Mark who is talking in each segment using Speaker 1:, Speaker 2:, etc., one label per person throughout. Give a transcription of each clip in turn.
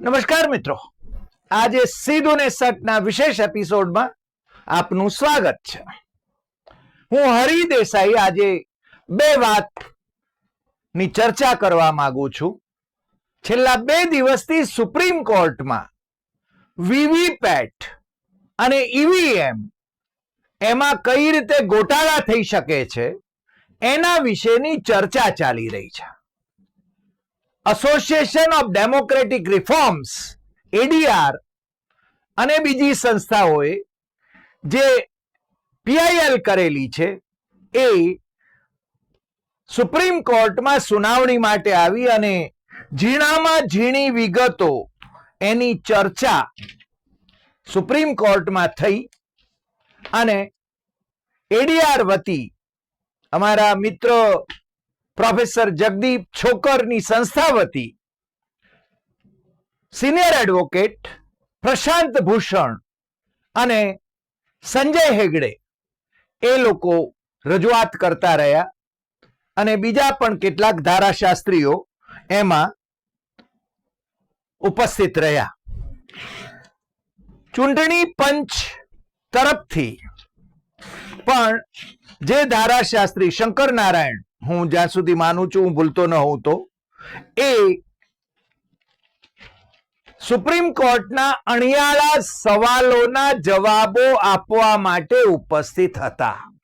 Speaker 1: નમસ્કાર મિત્રો. આજે સીધું ને સટના વિશેષ એપિસોડમાં આપનું સ્વાગત છે. હું હરિ દેસાઈ આજે બે વાતની ચર્ચા કરવા માંગુ છું. છેલ્લા બે દિવસથી સુપ્રીમ કોર્ટમાં વીવીપેટ અને ઈવીએમ એમાં કઈ રીતે ગોટાળા થઈ શકે છે એના વિશેની ચર્ચા ચાલી રહી છે. Association of Democratic Reforms ADR અને બીજી સંસ્થાઓએ જે પીઆઈએલ કરેલી છે, એ સુપ્રીમ કોર્ટમાં સુનાવણી માટે આવી અને ઝીણામાં ઝીણી વિગતો એની ચર્ચા સુપ્રીમ કોર્ટમાં થઈ અને એડીઆર વતી અમારા મિત્ર પ્રોફેસર જગદીપ છોકરની સંસ્થા વતી સિનિયર એડવોકેટ પ્રશાંત ભૂષણ અને સંજય હેગડે એ લોકો રજૂઆત કરતા રહ્યા અને બીજા પણ કેટલાક ધારાશાસ્ત્રીઓ એમાં ઉપસ્થિત રહ્યા. ચૂંટણી પંચ તરફથી પણ જે ધારાશાસ્ત્રી શંકર નારાયણ હું જ્યાં સુધી માનું છું, હું ભૂલતો ન હોઉં તો. એ સુપ્રીમ કોર્ટના અણિયાળા સવાલોના જવાબો આપવા માટે ઉપસ્થિત હતા.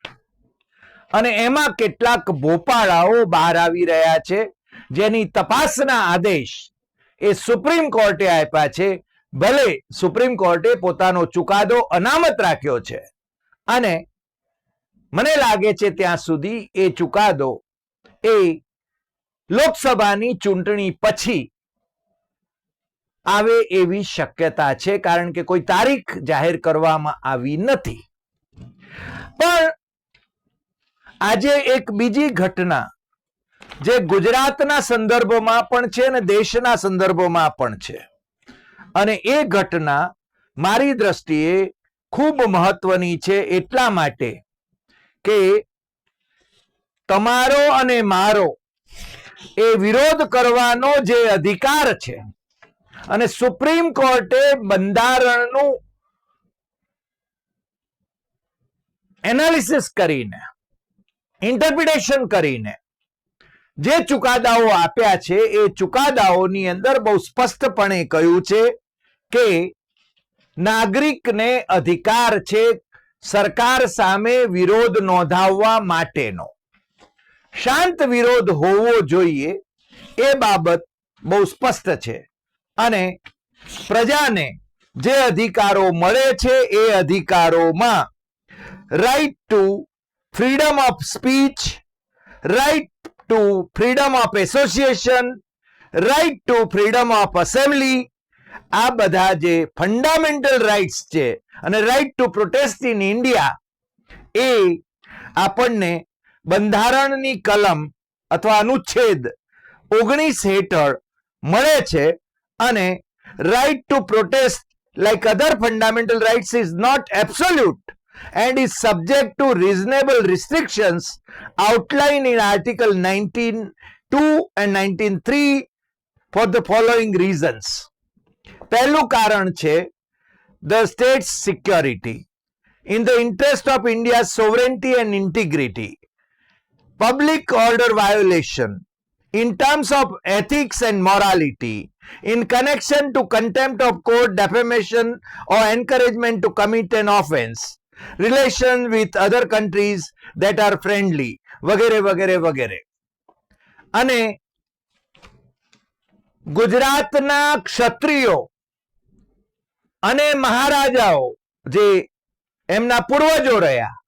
Speaker 1: અને એમાં કેટલાક ભોપાળાઓ બહાર આવી રહ્યા છે, જેની તપાસના આદેશ એ સુપ્રીમ કોર્ટે આપ્યા છે. ભલે સુપ્રીમ કોર્ટે પોતાનો ચુકાદો અનામત રાખ્યો છે. અને મને લાગે છે ત્યાં સુધી એ ચુકાદો એ લોકસભાની ચૂંટણી પછી આવે એવી શક્યતા છે, કારણ કે કોઈ તારીખ જાહેર કરવામાં આવી નથી. પણ આજે એક બીજી ઘટના, જે ગુજરાતના સંદર્ભમાં પણ છે અને દેશના સંદર્ભમાં પણ છે. અને એ ઘટના મારી દ્રષ્ટિએ ખૂબ મહત્વની છે એટલા માટે કે તમારો અને મારો એ વિરોધ કરવાનો જે અધિકાર છે. અને સુપ્રીમ કોર્ટે બંધારણનું એનાલિસિસ કરીને, ઇન્ટરપ્રિટેશન કરીને જે ચુકાદાઓ આપ્યા છે, એ ચુકાદાઓની અંદર બહુ સ્પષ્ટપણે કહ્યું છે કે નાગરિકને અધિકાર છે સરકાર સામે વિરોધ નોંધાવવા માટેનો. શાંત વિરોધ હોવો જોઈએ એ બાબત બહુ સ્પષ્ટ છે. અને પ્રજાને જે અધિકારો મળે છે એ અધિકારોમાં right to freedom of speech right to freedom of association right to freedom of assembly આ બધા જે ફંડામેન્ટલ રાઇટ્સ છે અને right to protest in India એ આપણને બંધારણની કલમ અથવા અનુચ્છેદ ઓગણીસ હેઠળ મળે છે અને right to protest like other fundamental rights is not absolute and is subject to reasonable restrictions outlined in article 19.2 and 19.3 for the following reasons પહેલું કારણ છે the state's security in the interest of India's sovereignty and integrity public order violation in terms of ethics and morality in connection to contempt of court defamation or encouragement to commit an offense relation with other countries that are friendly વગેરે વગેરે વગેરે અને ગુજરાતના ક્ષત્રિયો અને મહારાજાઓ જે એમના પૂર્વજો રહ્યા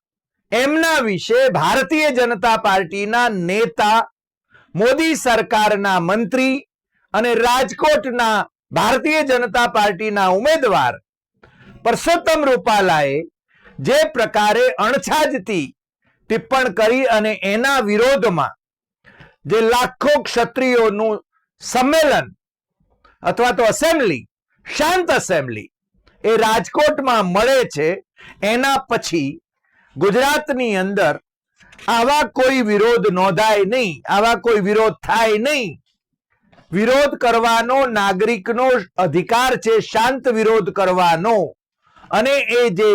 Speaker 1: એમના વિશે ભારતીય જનતા પાર્ટીના નેતા, મોદી સરકારના મંત્રી અને રાજકોટના ભારતીય જનતા પાર્ટીના ઉમેદવાર પરસોત્તમ રૂપાલાએ જે પ્રકારે અણછાજતી ટિપ્પણ કરી અને એના વિરોધમાં જે લાખો ક્ષત્રિયોનું સંમેલન અથવા તો અસેમ્બલી શાંત અસેમ્બલી એ રાજકોટમાં મળે છે, એના પછી ગુજરાતની અંદર આવા કોઈ વિરોધ નોંધાય નહીં, આવા કોઈ વિરોધ થાય નહીં. વિરોધ કરવાનો નાગરિકનો અધિકાર છે, શાંત વિરોધ કરવાનો. અને એ જે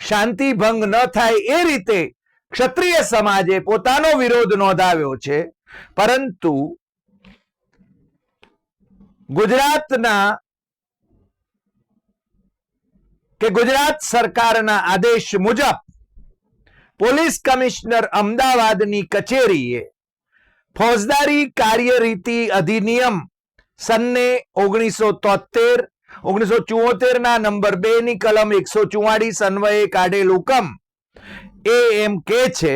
Speaker 1: શાંતિ ભંગ ન થાય એ રીતે ક્ષત્રિય સમાજે પોતાનો વિરોધ નોંધાવ્યો છે. પરંતુ ગુજરાતના કે ગુજરાત સરકારના આદેશ મુજબ પોલીસ કમિશનર અમદાવાદની કચેરીએ ફોજદારી કાર્યરીતિ અધિનિયમ સન્ને ઓગણીસો તોતેર ઓગણીસો ચુઓતેર ના નંબર બે ની કલમ એકસો ચુવાડીસ અન્વયે કાઢેલ હુકમ એ એમ કે છે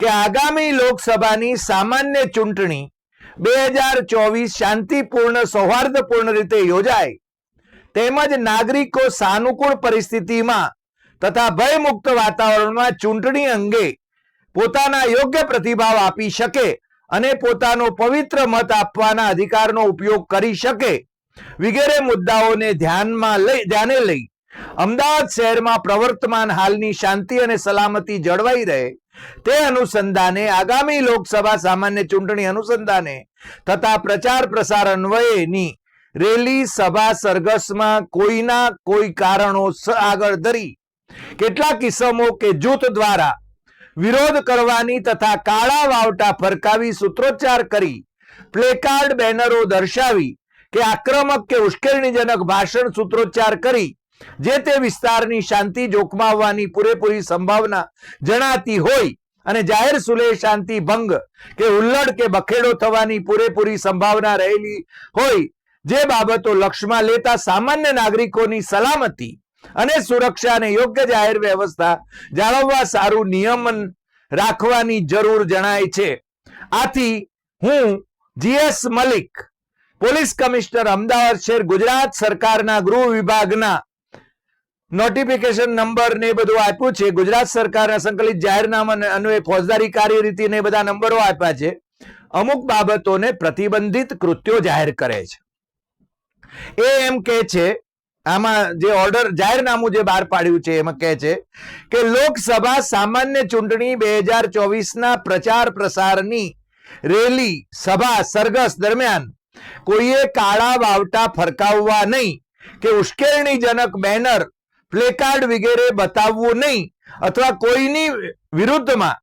Speaker 1: કે આગામી લોકસભાની સામાન્ય ચૂંટણી બે હજાર ચોવીસ શાંતિપૂર્ણ, સૌહાર્દપૂર્ણ રીતે યોજાય. તેમજ નાગરિકો સાનુકૂળ પરિસ્થિતિમાં તથા ભયમુક્ત વાતાવરણમાં ચૂંટણી અંગે પોતાના યોગ્ય પ્રતિભાવ આપી શકે અને પોતાનો પવિત્ર મત આપવાના અધિકારનો ઉપયોગ કરી શકે. વગેરે મુદ્દાઓને ધ્યાનમાં લઈ, ધ્યાને લઈ અમદાવાદ શહેરમાં પ્રવર્તમાન હાલની શાંતિ અને સલામતી જળવાઈ રહે તે અનુસંધાને આગામી લોકસભા સામાન્ય ચૂંટણી અનુસંધાને તથા પ્રચાર પ્રસાર અન્વયેની રેલી સભા સરઘસમાં કોઈના કોઈ કારણો આગળ ધરી કેટલાક કિસ્સામાં કે જૂથ દ્વારા વિરોધ કરવાની તથા કાળા વાવટા ફરકાવી સૂત્રોચ્ચાર કરી, પ્લેકાર્ડ બેનરો દર્શાવી કે આક્રમક કે ઉશ્કેરણીજનક ભાષણ સૂત્રોચ્ચાર કરી, જે તે વિસ્તારની શાંતિ જોખમાવવાની પૂરેપૂરી સંભાવના જણાતી હોય અને જાહેર સુલેહ શાંતિ ભંગ કે ઉલ્લડ કે બખેડો થવાની પૂરેપૂરી સંભાવના રહેલી હોય, જે બાબતો લક્ષમાં લેતા સામાન્ય નાગરિકોની સલામતી અને સુરક્ષા અને યોગ્ય જાહેર વ્યવસ્થા જાળવવા સારું નિયમન રાખવાની જરૂર જણાય છે. આથી હું G S Malik, police commissioner Ahmedabad શહેર ગુજરાત સરકારના ગૃહ વિભાગના નોટિફિકેશન નંબર ને બધું આપ્યું છે. ગુજરાત સરકારના સંકલિત જાહેરનામા અને અન્વયે ફોજદારી કાર્યરીતિ ને બધા નંબરો આપ્યા છે. અમુક બાબતોને પ્રતિબંધિત કૃત્યો જાહેર કરે છે. એ એમ કે છે આમાં જે ઓર્ડર જાહેરનામું જે બહાર પાડ્યું છે, એમાં કહે છે કે લોકસભા સામાન્ય ચૂંટણી બે હજાર ચોવીસના પ્રચાર પ્રસારની રેલી, સભા, સરઘસ દરમિયાન કોઈએ કાળા વાવટા ફરકાવવા નહીં કે ઉશ્કેરણીજનક બેનર, પ્લેકાર્ડ વગેરે બતાવવું નહીં અથવા કોઈની વિરુદ્ધમાં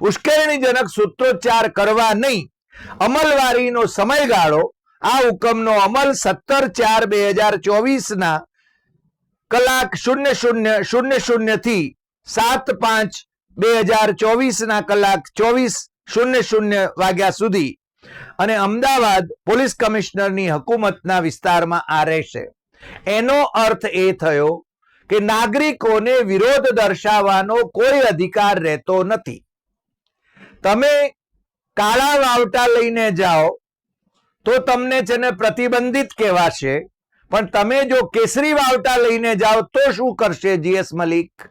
Speaker 1: ઉશ્કેરણીજનક સૂત્રોચ્ચાર કરવા નહીં. અમલવારીનો સમયગાળો આ હુકમનો અમલ સત્તર ચાર બે હજાર ચોવીસ ના કલાક શૂન્ય શૂન્ય શૂન્ય શૂન્યથી સાત પાંચ બે હજાર ચોવીસના કલાક ચોવીસ શૂન્ય શૂન્ય વાગ્યા સુધી અને અમદાવાદ પોલીસ કમિશનરની હકુમતના વિસ્તારમાં આ રહેશે. એનો અર્થ એ થયો કે નાગરિકોને વિરોધ દર્શાવવાનો કોઈ અધિકાર રહેતો નથી. તમે કાળા વાવટા લઈને જાઓ તો તમને છે ને પ્રતિબંધિત કહેવાશે, પણ તમે જો કેસરી વાવટા લઈને જાઓ, તો શું કરશે જીએસ મલિક?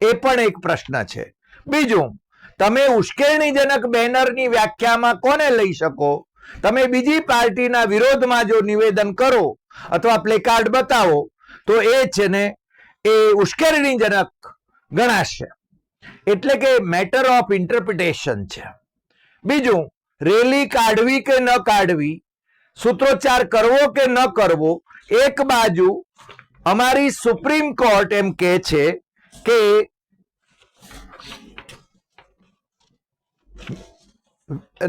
Speaker 1: એ પણ એક પ્રશ્ન છે. બીજું, તમે ઉશ્કેરણીજનક બેનરની વ્યાખ્યામાં કોને લઈ શકો? તમે બીજી પાર્ટીના વિરોધમાં જો નિવેદન કરો અથવા પ્લેકાર્ડ બતાવો, તો એ છે ને, એ ઉશ્કેરણીજનક ગણાશે. એટલે કે મેટર ઓફ ઇન્ટરપ્રિટેશન છે. બીજું, રેલી કાઢવી કે ન કાઢવી? સૂત્રોચ્ચાર કરવો કે ન કરવો, એક બાજુ અમારી સુપ્રીમ કોર્ટ એમ કે છે કે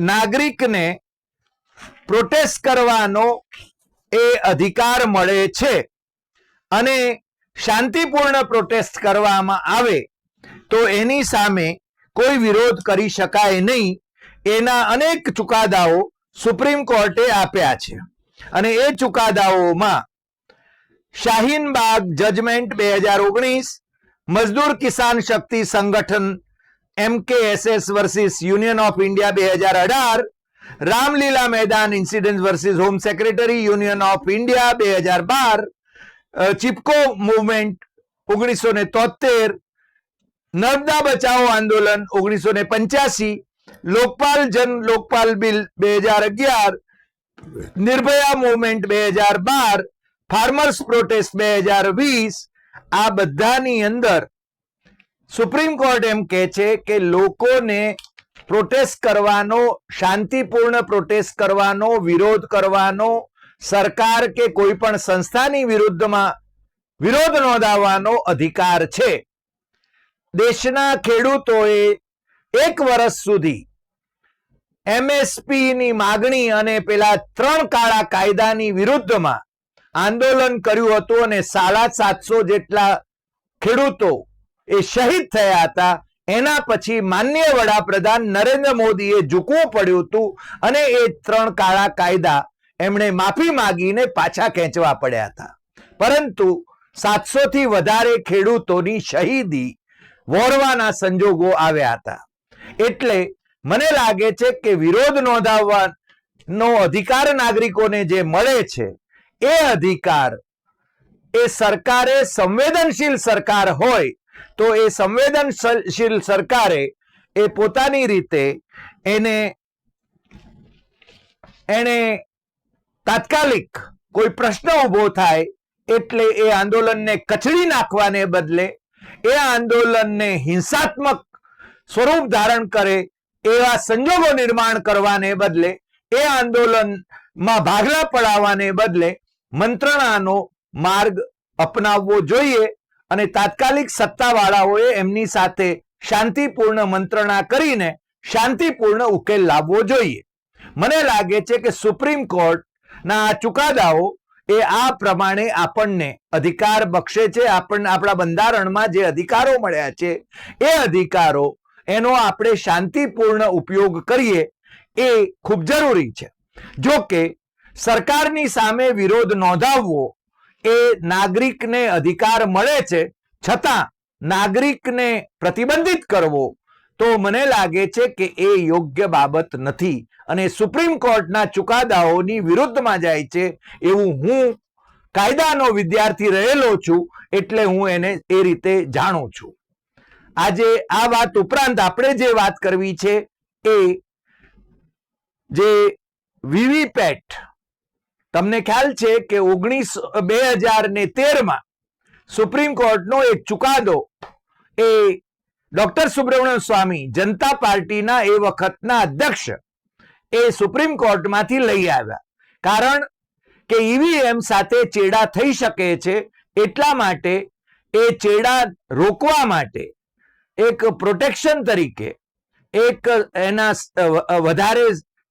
Speaker 1: નાગરિકને પ્રોટેસ્ટ કરવાનો એ અધિકાર મળે છે અને શાંતિપૂર્ણ પ્રોટેસ્ટ કરવામાં આવે તો એની સામે કોઈ વિરોધ કરી શકાય નહીં. એના અનેક ચુકાદાઓ સુપ્રીમ કોર્ટે આપ્યા છે. અને એ ચુકાદાઓમાં શાહીનબાગ જજમેન્ટ બે હજાર ઓગણીસ, Mazdoor Kisan Shakti Sangathan MKSS versus Union of India બે હજાર અઢાર, Ramlila Maidan incident versus home secretary Union of India બે હજાર બાર ચિપકો મુવમેન્ટ ઓગણીસો ને તોતેર નર્મદા બચાવો આંદોલન ઓગણીસો ને પંચ્યાસી લોકપાલ જન લોકપાલ બિલ બે હજાર અગિયાર, નિર્ભયા મુવમેન્ટ બે હજાર બાર, ફાર્મર્સ પ્રોટેસ્ટ બે હજાર વીસ, આ બધાની અંદર સુપ્રીમ કોર્ટ એમ કે છે કે લોકોને પ્રોટેસ્ટ કરવાનો, શાંતિપૂર્ણ પ્રોટેસ્ટ કરવાનો, વિરોધ કરવાનો, સરકાર કે કોઈ પણ સંસ્થાની વિરુદ્ધમાં વિરોધ નોંધાવવાનો અધિકાર છે. દેશના ખેડૂતોએ એક વર્ષ સુધી એમએસપી ની માગણી અને પેલા ત્રણ કાળા કાયદાની વિરુદ્ધમાં આંદોલન કર્યું હતું અને સાડા સાતસો જેટલા ખેડૂતો એ શહીદ થયા હતા. એના પછી માન્ય વડાપ્રધાન નરેન્દ્ર મોદીએ ઝૂકવું પડ્યું હતું અને એ ત્રણ કાળા કાયદા એમણે માફી માગીને પાછા ખેંચવા પડ્યા હતા. પરંતુ સાતસો થી વધારે ખેડૂતોની શહીદી વોરવાના સંજોગો આવ્યા હતા. એટલે મને લાગે છે કે વિરોધ નોંધાવવાનો અધિકાર નાગરિકોને જે મળે છે, એ અધિકાર એ સરકારે સંવેદનશીલ સરકાર હોય, તો એ સંવેદનશીલ સરકારે એ પોતાની રીતે એને એને તાત્કાલિક કોઈ પ્રશ્ન ઊભો થાય એટલે એ આંદોલનને કચડી નાખવાને બદલે, એ આંદોલનને હિંસાત્મક સ્વરૂપ ધારણ કરે, એવા સંજોગો નિર્માણ કરવાને બદલે, એ આંદોલનમાં ભાગલા પડાવવાને બદલે મંત્રણાનો માર્ગ અપનાવવો જોઈએ અને તાત્કાલિક સત્તાવાળાઓએ એમની સાથે શાંતિપૂર્ણ મંત્રણા કરીને શાંતિપૂર્ણ ઉકેલ લાવવો જોઈએ. મને લાગે છે કે સુપ્રીમ કોર્ટના આ ચુકાદાઓ એ આ પ્રમાણે આપણને અધિકાર બક્ષે છે. આપણને આપણા બંધારણમાં જે અધિકારો મળ્યા છે, એ અધિકારો એનો આપણે શાંતિપૂર્ણ ઉપયોગ કરીએ એ ખૂબ જરૂરી છે. જો કે સરકારની સામે વિરોધ નોંધાવવો એ નાગરિકને અધિકાર મળે છે, છતાં નાગરિકને પ્રતિબંધિત કરવો તો મને લાગે છે કે એ યોગ્ય બાબત નથી અને સુપ્રીમ કોર્ટના ચુકાદાઓની વિરુદ્ધમાં જાય છે એવું હું કાયદાનો વિદ્યાર્થી રહેલો છું એટલે હું એને એ રીતે જાણું છું. આજે આ વાત ઉપરાંત આપણે જે વાત કરવી છે એ જે વીવીપેટ, તમને ખ્યાલ છે કે ઓગણીસ, બે હજાર ને તેરમાં સુપ્રીમ કોર્ટનો એક ચુકાદો એ ડોક્ટર સુબ્રમણ્યમ સ્વામી જનતા પાર્ટીના એ વખતના અધ્યક્ષ એ સુપ્રીમ કોર્ટમાંથી લઈ આવ્યા. કારણ કે ઈવીએમ સાથે ચેડા થઈ શકે છે એટલા માટે એ ચેડા રોકવા માટે એક પ્રોટેક્શન તરીકે, એક એના વધારે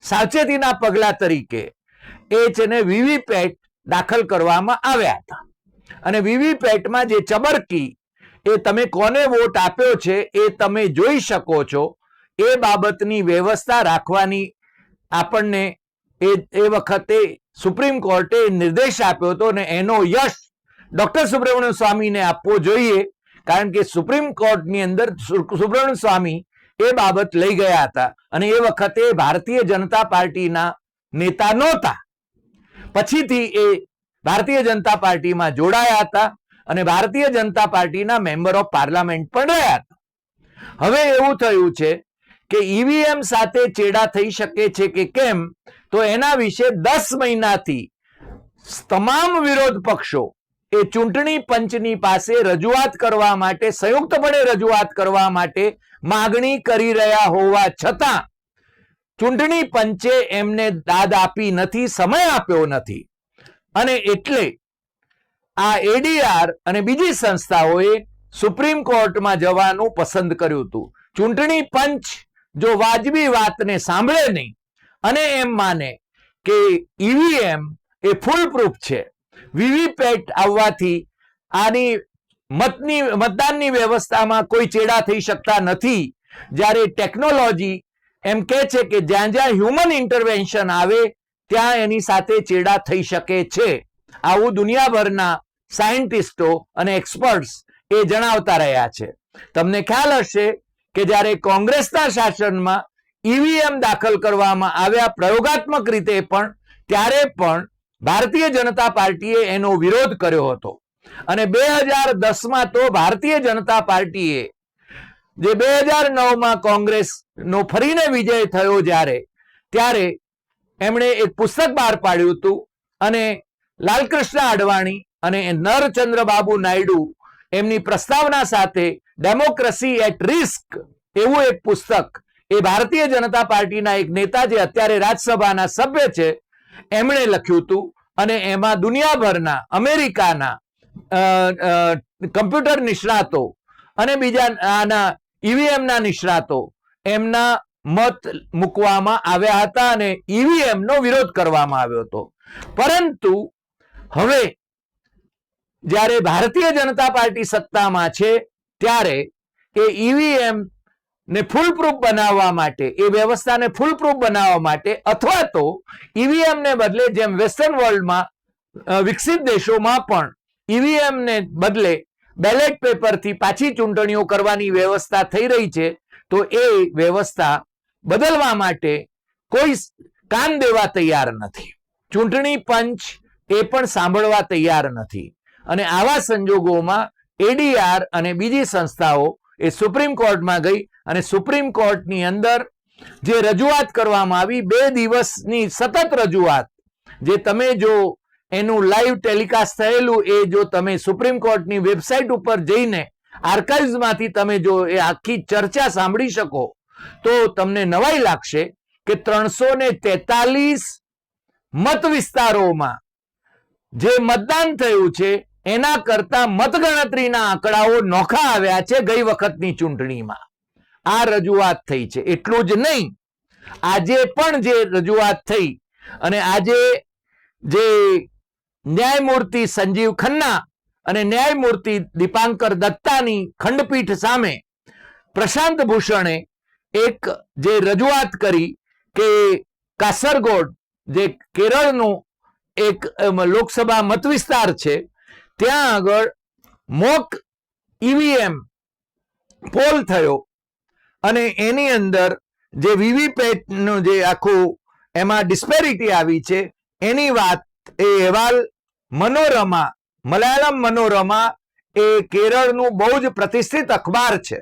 Speaker 1: સાવચેતીના પગલા તરીકે એ છે ને વીવીપેટ દાખલ કરવામાં આવ્યા હતા. અને વીવીપેટમાં જે ચબરકી એ તમે કોને વોટ આપ્યો છે એ તમે જોઈ શકો છો. એ બાબતની વ્યવસ્થા રાખવાની આપણને એ એ વખતે સુપ્રીમ કોર્ટે નિર્દેશ આપ્યો હતો અને એનો યશ ડોક્ટર સુબ્રમણ્યમ સ્વામીને આપવો જોઈએ. કારણ કે સુપ્રીમ કોર્ટની અંદર સુબ્રમણ સ્વામી એ બાબત લઈ ગયા હતા અને એ વખતે ભારતીય જનતા પાર્ટીના નેતા નહોતા. પછીથી એ ભારતીય જનતા પાર્ટીમાં જોડાયા હતા અને ભારતીય જનતા પાર્ટીના મેમ્બર ઓફ પાર્લામેન્ટ પણ રહ્યા હતા. હવે એવું થયું છે કે ઈવીએમ સાથે ચેડા થઈ શકે છે કે કેમ, તો એના વિશે દસ મહિનાથી તમામ વિરોધ પક્ષો એ ચૂંટણી પંચની પાસે રજૂઆત કરવા માટે, સંયુક્તપણે રજૂઆત કરવા માટે માગણી કરી રહ્યા હોવા છતાં, ચૂંટણી પંચે એમને દાદ આપી નથી, સમય આપ્યો નથી. અને એટલે આ એડીઆર અને બીજી સંસ્થાઓએ સુપ્રીમ કોર્ટમાં જવાનું પસંદ કર્યું હતું. ચૂંટણી પંચ જો વાજબી વાતને સાંભળે નહીં, અને એમ માને કે ઈવીએમ એ ફૂલ પ્રૂફ છે. વીવીપેટ આવવાથી આની મતની, મતદાનની વ્યવસ્થામાં કોઈ ચેડા થઈ શકતા નથી. જ્યારે ટેકનોલોજી એમ કે છે કે જ્યાં જ્યાં હ્યુમન ઇન્ટરવેન્શન આવે, ત્યાં એની સાથે ચેડા થઈ શકે છે. આવું દુનિયાભરના સાયન્ટિસ્ટો અને એક્સપર્ટ્સ એ જણાવતા રહ્યા છે. તમને ખ્યાલ હશે કે જ્યારે કોંગ્રેસના શાસનમાં ઈવીએમ દાખલ કરવામાં આવ્યા પ્રયોગાત્મક રીતે પણ, ત્યારે પણ ભારતીય જનતા પાર્ટીએ એનો વિરોધ કર્યો હતો. અને બે હજાર દસમાં તો ભારતીય જનતા પાર્ટીએ, જે બે હજાર નવમાં કોંગ્રેસનો ફરીને વિજય થયો જ્યારે, ત્યારે એમણે એક પુસ્તક બહાર પાડ્યું હતું અને લાલકૃષ્ણ અડવાણી અને નરચંદ્ર બાબુ નાયડુ એમની પ્રસ્તાવના સાથે ડેમોક્રેસી એટ રિસ્ક એવું એક પુસ્તક એ ભારતીય જનતા પાર્ટીના એક નેતા જે અત્યારે રાજ્યસભાના સભ્ય છે એમણે લખ્યું હતું અને એમાં દુનિયાભરના, અમેરિકાના કમ્પ્યુટર નિષ્ણાતો અને બીજા આના ઈવીએમના નિષ્ણાતો એમના મત મૂકવામાં આવ્યા હતા અને ઈવીએમ નો વિરોધ કરવામાં આવ્યો હતો. પરંતુ હવે જ્યારે ભારતીય જનતા પાર્ટી સત્તામાં છે, ત્યારે એ ઈવીએમ ને ફૂલપ્રૂફ બનાવવા માટે, એ વ્યવસ્થાને ફૂલપ્રૂફ બનાવવા માટે અથવા તો ઈવીએમને બદલે જેમ વેસ્ટર્ન વર્લ્ડમાં વિકસિત દેશોમાં પણ ઈવીએમને બદલે બેલેટ પેપરથી પાછી ચૂંટણીઓ કરવાની વ્યવસ્થા થઈ રહી છે, તો એ વ્યવસ્થા બદલવા માટે કોઈ કામ દેવા તૈયાર નથી. ચૂંટણી પંચ એ પણ સાંભળવા તૈયાર નથી. અને આવા સંજોગોમાં એડીઆર અને બીજી સંસ્થાઓ એ સુપ્રીમ કોર્ટમાં ગઈ અને સુપ્રીમ કોર્ટની અંદર જે રજૂઆત કરવામાં આવી, બે દિવસની સતત રજૂઆત, જે તમે જો એનું લાઈવ ટેલિકાસ્ટ થયેલું, એ જો તમે સુપ્રીમ કોર્ટની વેબસાઇટ ઉપર જઈને આર્કાઇવ્સમાંથી તમે જો એ આખી ચર્ચા સાંભળી શકો, તો તમને નવાઈ લાગશે કે ત્રણસો ને તેતાલીસ મત વિસ્તારોમાં જે મતદાન થયું છે, એના કરતા મતગણતરીના આંકડાઓ નોખા આવ્યા છે ગઈ વખતની ચૂંટણીમાં. આ રજૂઆત થઈ છે. એટલું જ નહીં. આજે પણ જે રજૂઆત થઈ અને આજે જે ન્યાયમૂર્તિ સંજીવ ખન્ના અને ન્યાયમૂર્તિ દીપાંકર દત્તાની ખંડપીઠ સામે પ્રશાંત ભૂષણે એક જે રજૂઆત કરી કે કાસરગોડ જે કેરળનું એક લોકસભા મતવિસ્તાર છે, ત્યાં આગળ મોક ઈવીએમ પોલ થયો. અને એની અંદર જે વીવીપેટનું જે આખું એમાં ડિસ્પેરિટી આવી છે, એની વાત એ અહેવાલ મનોરમા, મલયાલમ મનોરમા એ કેરળનું બહુ જ પ્રતિષ્ઠિત અખબાર છે.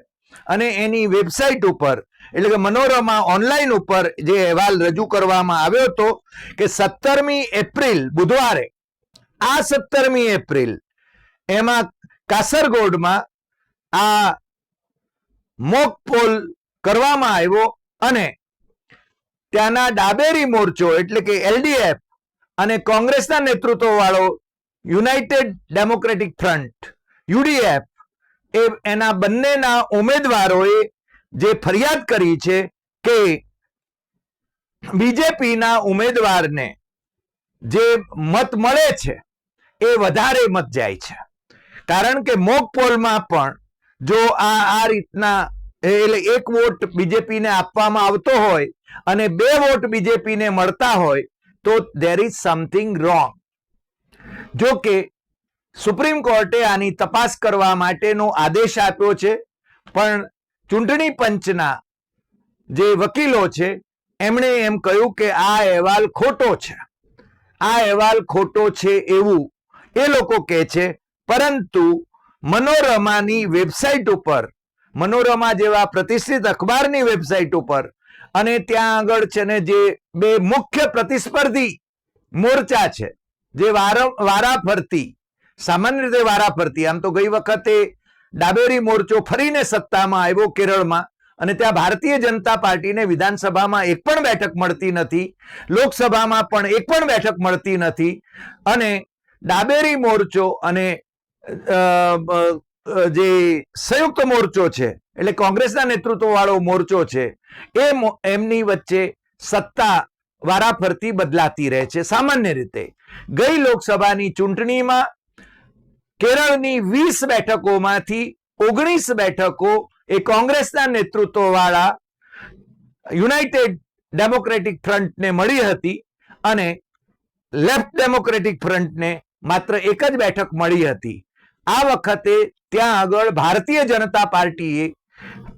Speaker 1: અને એની વેબસાઇટ ઉપર, એટલે કે મનોરમા ઓનલાઈન ઉપર જે અહેવાલ રજૂ કરવામાં આવ્યો હતો કે સત્તરમી એપ્રિલ, બુધવારે, આ સત્તરમી એપ્રિલ, એમાં કાસરગોડમાં આ મોક પોલ કરવામાં આવ્યો અને ત્યાંના ડાબેરી મોરચો એટલે કે એલડીએફ અને કોંગ્રેસના નેતૃત્વ વાળો યુનાઇટેડ ડેમોક્રેટિક ફ્રન્ટ, યુડીએફ, એ એના બંનેના ઉમેદવારોએ જે ફરિયાદ કરી છે કે બીજેપીના ઉમેદવારને જે મત મળે છે એ વધારે મત જાય છે. કારણ કે મોક પોલમાં પણ જો આ આ રીતના એટલે એક વોટ બીજેપીને આપવામાં આવતો હોય અને બે વોટ બીજેપીને મળતા હોય, તો દેર ઇઝ સમથિંગ રોંગ જો કે, સુપ્રીમ કોર્ટે આની તપાસ કરવા માટેનો આદેશ આપ્યો છે, પણ ચૂંટણી પંચના જે વકીલો છે, એમણે એમ કહ્યું કે આ અહેવાલ ખોટો છે. આ અહેવાલ ખોટો છે એવું એ લોકો કહે છે, પરંતુ મનોરમાની વેબસાઇટ ઉપર, મનોરમા જેવા પ્રતિષ્ઠિત અખબારની વેબસાઇટ ઉપર અને ત્યાં આગળ છે ને જે બે મુખ્ય પ્રતિસ્પર્ધી મોરચા છે, જે વારં ફરતી સામાન્ય રીતે વારા ફરતી આમ તો ગઈ વખતે ડાબેરી મોરચો ફરીને સત્તામાં આવ્યો કેરળમાં અને ત્યાં ભારતીય જનતા પાર્ટીને વિધાનસભામાં એક પણ બેઠક મળતી નથી, લોકસભામાં પણ એક પણ બેઠક મળતી નથી અને ડાબેરી મોરચો અને જે સંયુક્ત મોરચો છે, એટલે કોંગ્રેસના નેતૃત્વ વાળો મોરચો છે એમની વચ્ચે સત્તા વારાફરતી બદલાતી રહે છે, સામાન્ય રીતે. ગઈ લોકસભાની ચૂંટણીમાં કેરળની વીસ બેઠકોમાંથી ઓગણીસ બેઠકો એ કોંગ્રેસના નેતૃત્વ વાળા યુનાઇટેડ ડેમોક્રેટિક ફ્રન્ટને મળી હતી અને લેફ્ટ ડેમોક્રેટિક ફ્રન્ટને માત્ર એક જ બેઠક મળી હતી. આ વખતે ત્યાં આગળ ભારતીય જનતા પાર્ટીએ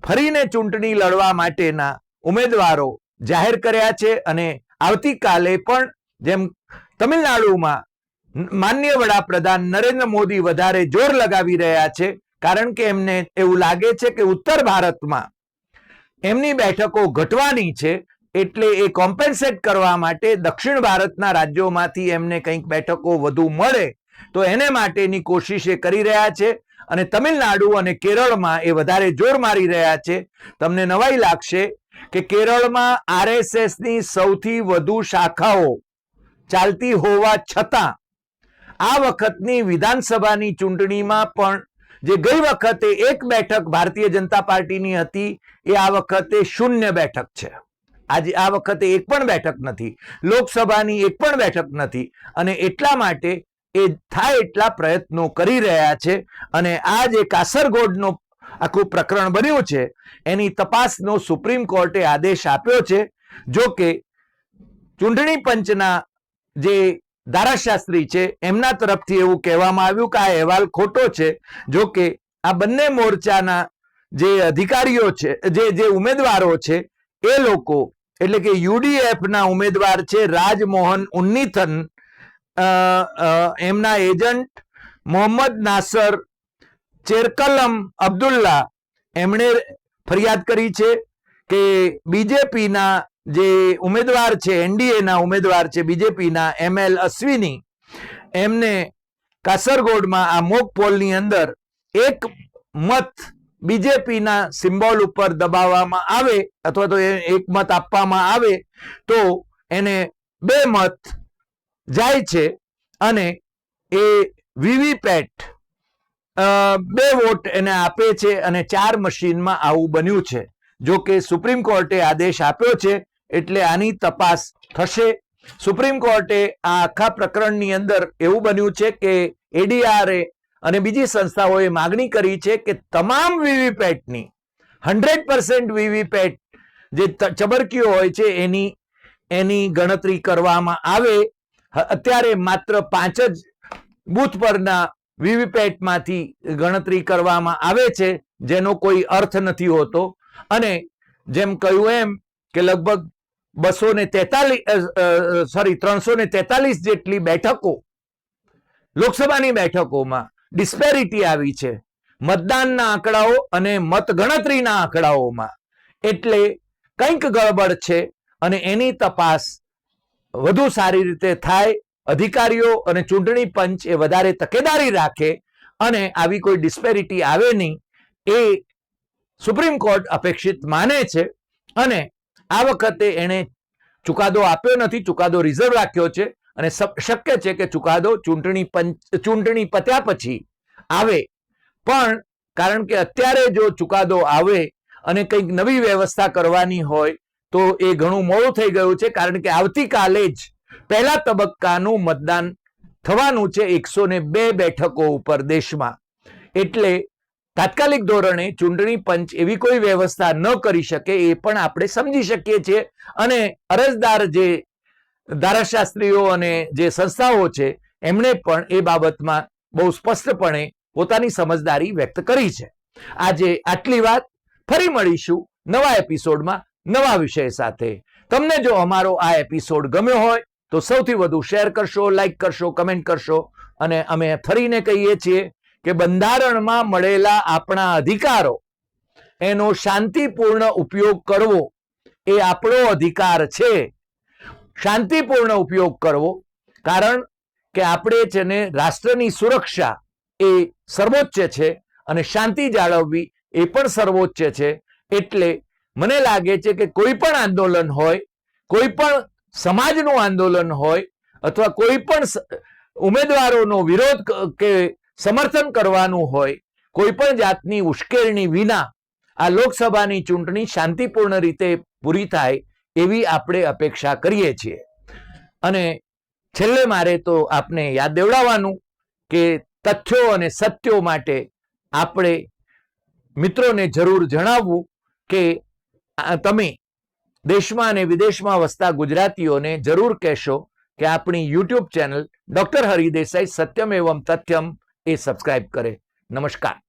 Speaker 1: ફરીને ચૂંટણી લડવા માટેના ઉમેદવારો જાહેર કર્યા છે અને આવતીકાલે પણ જેમ તમિલનાડુમાં માન્ય વડાપ્રધાન નરેન્દ્ર મોદી વધારે જોર લગાવી રહ્યા છે, કારણ કે એમને એવું લાગે છે કે ઉત્તર ભારતમાં એમની બેઠકો ઘટવાની છે, એટલે એ કોમ્પેન્સેટ કરવા માટે દક્ષિણ ભારતના રાજ્યોમાંથી એમને કંઈક બેઠકો વધુ મળે તો એને માટેની કોશિશ એ કરી રહ્યા છે અને તમિલનાડુ અને કેરળમાં એ વધારે જોર મારી રહ્યા છે. તમને નવાઈ લાગશે કે કેરળમાં આરએસએસની સૌથી વધુ શાખાઓ ચાલતી હોવા છતાં આ વખતની વિધાનસભાની ચૂંટણીમાં પણ જે ગઈ વખતે એક બેઠક ભારતીય જનતા પાર્ટીની હતી, એ આ વખતે શૂન્ય બેઠક છે. આજે આ વખતે એક પણ બેઠક નથી. લોકસભાની એક પણ બેઠક નથી. અને એટલા માટે એ થાય એટલા પ્રયત્નો કરી રહ્યા છે અને આ જે કાસરગોડનો આખું પ્રકરણ બન્યું છે, એની તપાસનો સુપ્રીમ કોર્ટે આદેશ આપ્યો છે, જો કે ચૂંટણી પંચના જે ધારાશાસ્ત્રી છે, એમના તરફથી એવું કહેવામાં આવ્યું કે આ અહેવાલ ખોટો છે, જો કે આ બંને મોરચાના જે અધિકારીઓ છે, જે જે ઉમેદવારો છે, એ લોકો, એટલે કે યુડીએફના ઉમેદવાર છે, રાજમોહન ઉન્નીથન એમના એજન્ટ મોહમ્મદ નાસર, ચેરકલમ અબ્દુલ્લા, એમણે ફરિયાદ કરી છે કે બીજેપીના જે ઉમેદવાર છે, એનડીએના ઉમેદવાર છે, બીજેપીના એમ એલ અશ્વિની, એમને કાસરગોડમાં આ મોક પોલની અંદર એક મત બીજેપીના સિમ્બોલ ઉપર દબાવવામાં આવે અથવા તો એ એક મત આપવામાં આવે તો એને બે મત જાય છે અને એ વીવીપેટ બે વોટ એને આપે છે અને ચાર મશીનમાં આવું બન્યું છે. જો કે સુપ્રીમ કોર્ટે આદેશ આપ્યો છે એટલે આની તપાસ થશે. સુપ્રીમ કોર્ટે આ આખા પ્રકરણની અંદર એવું બન્યું છે કે એડીઆરએ અને બીજી સંસ્થાઓએ માગણી કરી છે કે તમામ વીવીપેટની હંડ્રેડ પર્સન્ટ વીવીપેટ જે ચબરકીઓ હોય છે એની એની ગણતરી કરવામાં આવે અત્યારે માત્ર પાંચ જ બૂથ પરના વીવીપેટમાંથી ગણતરી કરવામાં આવે છે, જેનો કોઈ અર્થ નથી હોતો. અને જેમ કહ્યું એમ કે લગભગ બસો ને તેતાલીસ સોરી ત્રણસો ને તેતાલીસ જેટલી બેઠકો, લોકસભાની બેઠકોમાં ડિસ્પેરિટી આવી છે. મતદાનના આંકડાઓ અને મતગણતરીના આંકડાઓમાં. એટલે કંઈક ગડબડ છે અને એની તપાસ વધુ સારી રીતે થાય, અધિકારીઓ અને ચૂંટણી પંચ એ વધારે તકેદારી રાખે અને આવી કોઈ ડિસ્પેરિટી આવે નહીં, એ સુપ્રીમ કોર્ટ અપેક્ષિત માને છે અને આ વખતે એણે ચુકાદો આપ્યો નથી, ચુકાદો રિઝર્વ રાખ્યો છે અને શક્ય છે કે ચુકાદો ચૂંટણી પંચ, ચૂંટણી પત્યા પછી આવે. પણ કારણ કે અત્યારે જો ચુકાદો આવે અને કંઈક નવી વ્યવસ્થા કરવાની હોય તો એ ઘણું મોડું થઈ ગયું છે, કારણ કે આવતીકાલે જ પહેલા તબક્કાનું મતદાન થવાનું છે એકસો બે બેઠકો ઉપર દેશમાં. એટલે તાત્કાલિક ધોરણે ચૂંટણી પંચ એવી કોઈ વ્યવસ્થા ન કરી શકે એ પણ આપણે સમજી શકીએ છીએ. અને અરજદાર જે ધારાશાસ્ત્રીઓ અને જે સંસ્થાઓ છે, એમણે પણ એ બાબતમાં બહુ સ્પષ્ટપણે પોતાની સમજદારી વ્યક્ત કરી છે. આજે આટલી વાત. ફરી મળીશું નવા એપિસોડમાં. નવા વિષય સાથે. તમને જો અમારો આ એપિસોડ ગમ્યો હોય, તો સૌથી વધુ શેર કરશો લાઈક કરશો કમેન્ટ કરશો અને અમે ફરીને કહીએ છીએ કે બંધારણમાં મળેલા આપણા અધિકારો, એનો શાંતિપૂર્ણ ઉપયોગ કરવો એ આપણો અધિકાર છે. શાંતિપૂર્ણ ઉપયોગ કરવો, કારણ કે આપણે છે ને રાષ્ટ્રની સુરક્ષા એ સર્વોચ્ચ છે અને શાંતિ જાળવવી એ પણ સર્વોચ્ચ છે. એટલે મને લાગે છે કે કોઈ પણ આંદોલન હોય, કોઈ પણ સમાજનું આંદોલન હોય, અથવા કોઈ પણ ઉમેદવારોનો વિરોધ કે સમર્થન કરવાનું હોય, કોઈ પણ જાતની ઉશ્કેરણી વિના આ લોકસભાની ચૂંટણી શાંતિપૂર્ણ રીતે પૂરી થાય એવી આપણે અપેક્ષા કરીએ છીએ. અને છેલ્લે મારે તો આપને યાદ દેવડાવવાનું કે તથ્યો અને સત્યો માટે આપણે મિત્રોને જરૂર જણાવવું કે તમે દેશમાં અને વિદેશમાં વસતા ગુજરાતીઓને જરૂર કહેશો કે આપણી YouTube channel doctor Hari Desai Satyam Evam Tathyam એ સબસ્ક્રાઇબ કરે. નમસ્કાર.